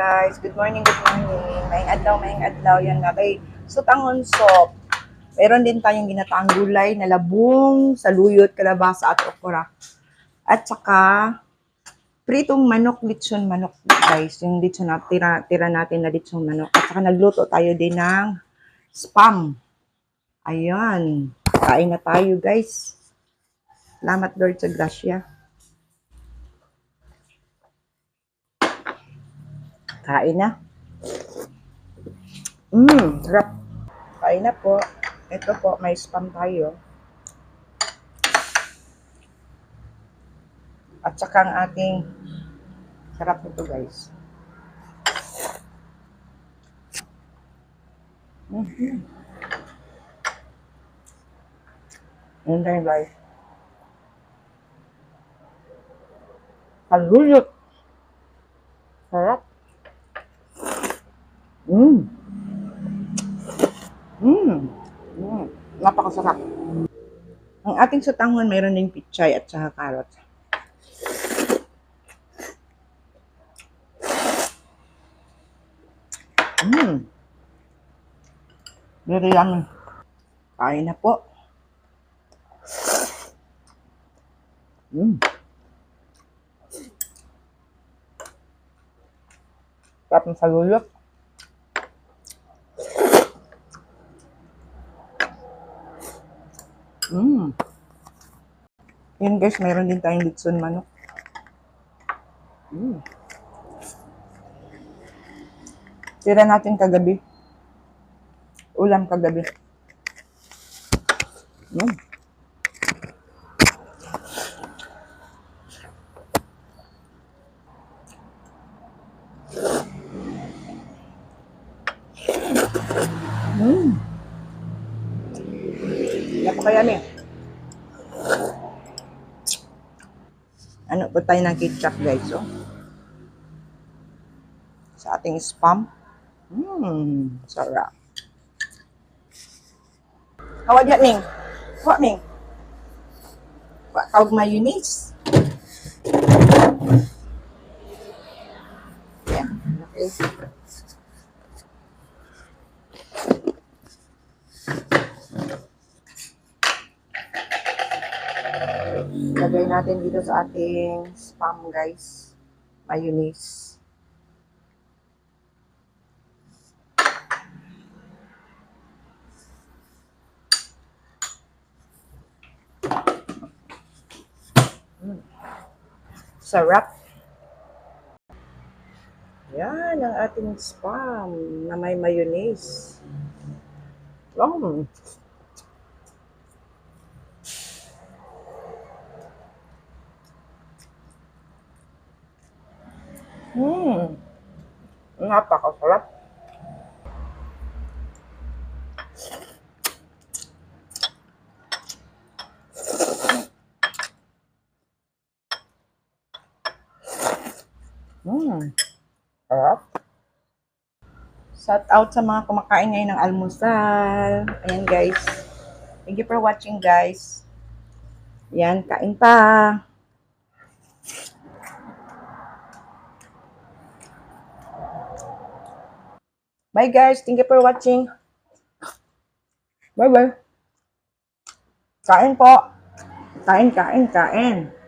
guys. Good morning, good morning. Maing adlaw, maing adlaw. Yan nga kay Sutangon Soup. Meron din tayong ginataang gulay na labong, saluyot, kalabasa at okra. At saka pritong manok, lechon manok guys. Yung lechon na tira, tira natin na lechon manok. At saka nagluto tayo din ng spam. Ayan. Kain na tayo guys. Salamat Lord sa grasya. Kain na. Mmm, sarap. Kain na po. Ito po, may spam tayo. At saka ang ating sarap nito guys. Mm-hmm. Yun tayo guys. Haluyot. Sarap. Mmm. Mmm. Mm. Napakasarap. Ang ating sutangon, mayroon ding pichay at saka carrots. Mmm. Very yummy. Kain na po. Mmm. Sarap ng saluyot. Mmm. Yan guys, mayroon din tayong litson manok. Mmm. Tira natin kagabi. Ulam kagabi. Mmm. Mmm. Napakayami. Ano po tayo ng ketchup guys, oh. Sa ating spam. Mmm, sarap. Hawag yan, Ming. Hawag, Ming. Hawag tawag mayonnaise. Yan, okay. Lagay natin dito sa ating spam guys. Mayonnaise. Mm. Sarap. Yan ang ating spam na may mayonnaise. Oh. Hmm. Napakasarap. Hmm. Sarap. Shout out sa mga kumakain ngayon ng almusal. Ayan guys. Thank you for watching guys. Yan, kain pa. Bye guys. Thank you for watching. Bye bye. Kain po. Kain, kain, kain.